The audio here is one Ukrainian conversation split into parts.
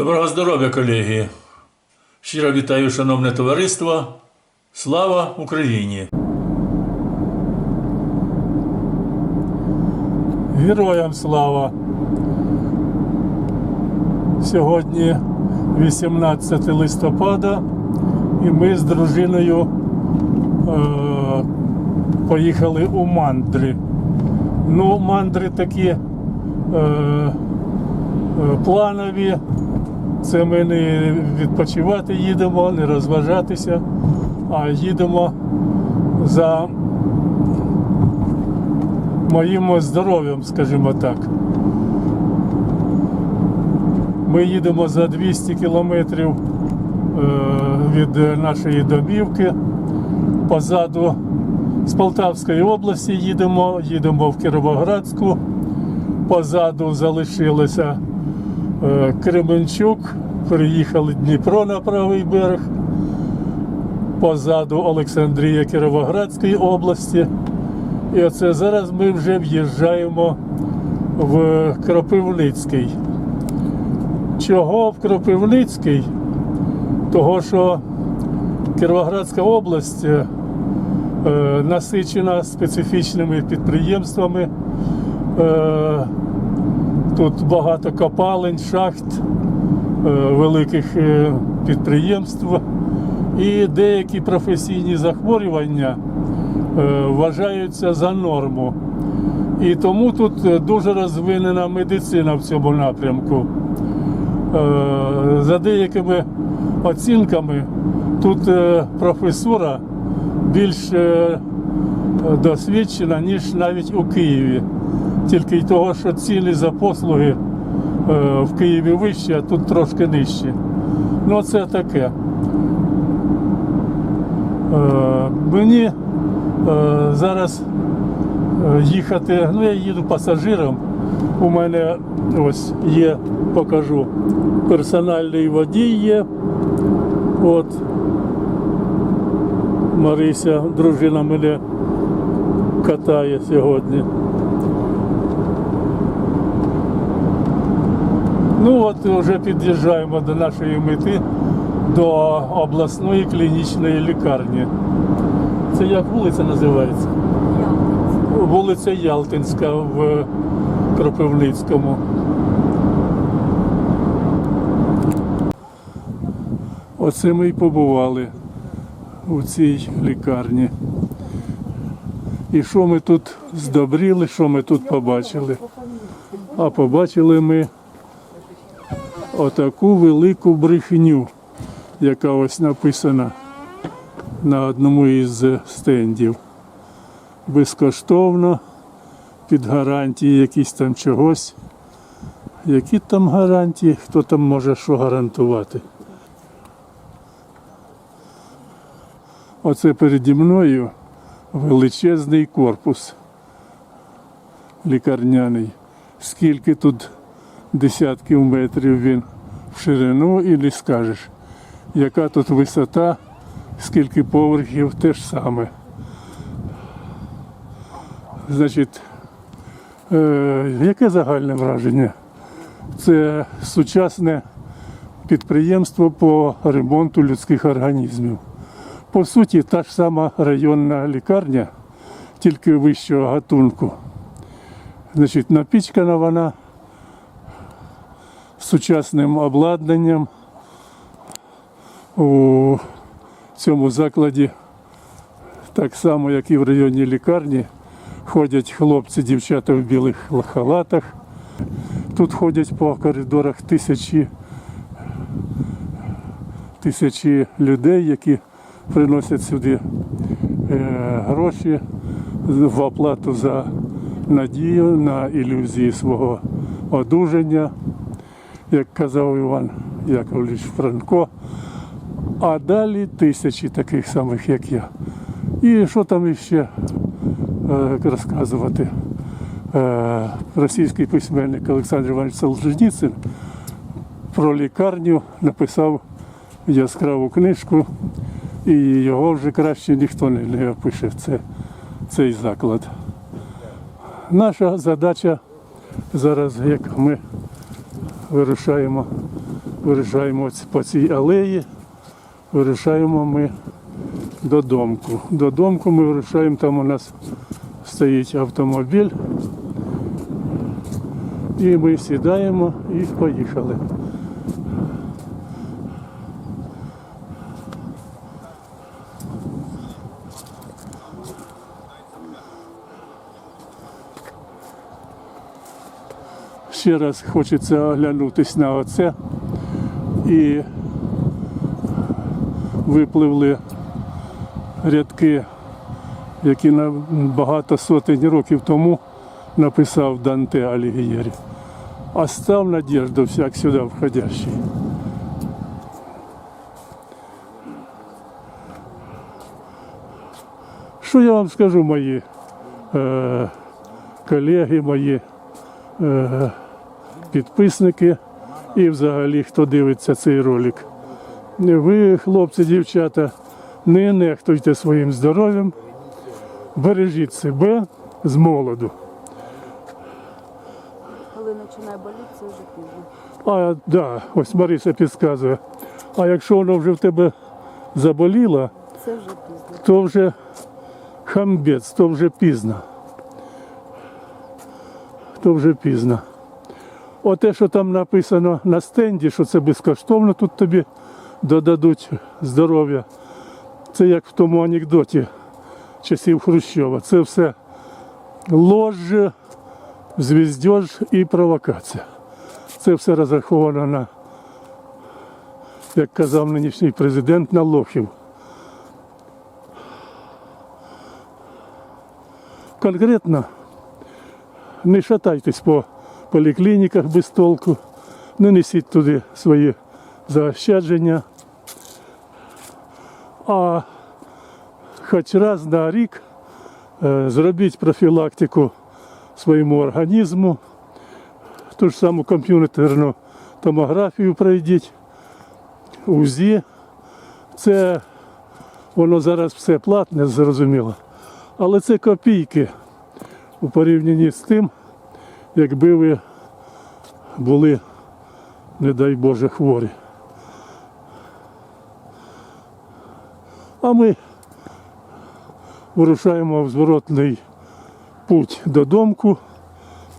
Доброго здоров'я, колеги! Щиро вітаю, шановне товариство. Слава Україні! Героям слава! Сьогодні 18 листопада, і ми з дружиною е, поїхали у мандри. Ну, мандри такі е, е, планові. Це ми не відпочивати їдемо, не розважатися, а їдемо за моїм здоров'ям, скажімо так. Ми їдемо за 200 кілометрів е, від нашої домівки. Позаду з Полтавської області їдемо, їдемо в Кіровоградську. Позаду залишилося Кременчук, переїхали Дніпро на правий берег. Позаду Олександрія Кіровоградської області. І оце зараз ми вже в'їжджаємо в Кропивницький. Чого в Кропивницький? Того, що Кіровоградська область е, насичена специфічними підприємствами. Е, тут багато копалень, шахт, е, великих е, підприємств і деякі професійні захворювання е, вважаються за норму. І тому тут дуже розвинена медицина в цьому напрямку. За деякими оцінками, тут професура більш досвідчена, ніж навіть у Києві. Тільки й того, що ціни за послуги е, в Києві вищі, а тут трошки нижчі. Ну, це таке. Е, Мені е, зараз їхати, ну я їду пасажиром. У мене ось є, покажу, персональний водій є. От Марися, дружина мене катає сьогодні. Ну от вже під'їжджаємо до нашої мети, до обласної клінічної лікарні. Це як вулиця називається? Вулиця Ялтинська в Кропивницькому. Оце ми й побували у цій лікарні. І що ми тут здобріли, що ми тут побачили? А побачили ми отаку велику брехню, яка ось написана на одному із стендів. Безкоштовно, під гарантії якісь там чогось. Які там гарантії, хто там може що гарантувати? Оце переді мною величезний корпус лікарняний. Скільки тут десятків метрів він в ширину і не скажеш. Яка тут висота, скільки поверхів, те ж саме. Значить, е, яке загальне враження? Це сучасне підприємство по ремонту людських організмів. По суті, та ж сама районна лікарня, тільки вищого гатунку. Значить, напічкана вона сучасним обладнанням. У цьому закладі, так само, як і в районній лікарні, ходять хлопці, дівчата в білих халатах. Тут ходять по коридорах тисячі, тисячі людей, які приносять сюди е, гроші в оплату за надію на ілюзії свого одужання, як казав Іван Яковлевич Франко. А далі тисячі таких самих, як я. І що там іще е, розказувати? Е, російський письменник Олександр Іванович Солженіцин про лікарню написав яскраву книжку, і його вже краще ніхто не, опише це, цей заклад. Наша задача зараз, як ми вирушаємо вирушаємо по цій алеї. вирушаємо ми додомку. Додомку ми вирушаємо, там у нас стоїть автомобіль. І ми сідаємо і поїхали. Ще раз хочеться оглянутись на оце. І випливли рядки, які на багато сотень років тому написав Данте Алігієрі. Остав надежду всяк сюди входящий. Що я вам скажу, мої е, колеги, мої е, підписники і взагалі хто дивиться цей ролик. Ви, хлопці, дівчата, не нехтуйте своїм здоров'ям, бережіть себе з молоду. Коли починає боліти, це вже пізно. А да, ось Мариса підказує. А якщо воно вже в тебе заболіло, Це вже пізно. то вже хамбець, то вже пізно. То вже пізно. Оте, що там написано на стенді, що це безкоштовно, тут тобі додадуть здоров'я. Це як в тому анекдоті часів Хрущова. Це все лож, звіздьож і провокація. Це все розраховано на, як казав нинішній президент, на лохів. конкретно не шатайтесь по поліклініках без толку, не несіть туди свої заощадження. А хоч раз на рік е, зробіть профілактику своєму організму, ту ж саму комп'ютерну томографію пройдіть, УЗІ. Це воно зараз все платне, зрозуміло. Але це копійки у порівнянні з тим, якби ви були, не дай Боже, хворі. А ми вирушаємо в зворотний путь додомку.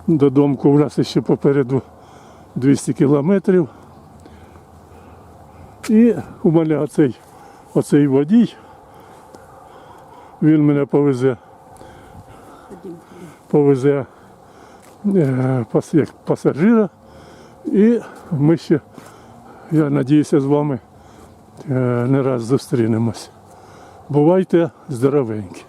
Додомку у нас ще попереду 200 кілометрів. І у мене оцей, оцей водій. Він мене повезе, повезе як пасажира. І ми ще, я надіюся, з вами е, не раз зустрінемось. Бувайте здоровенькі.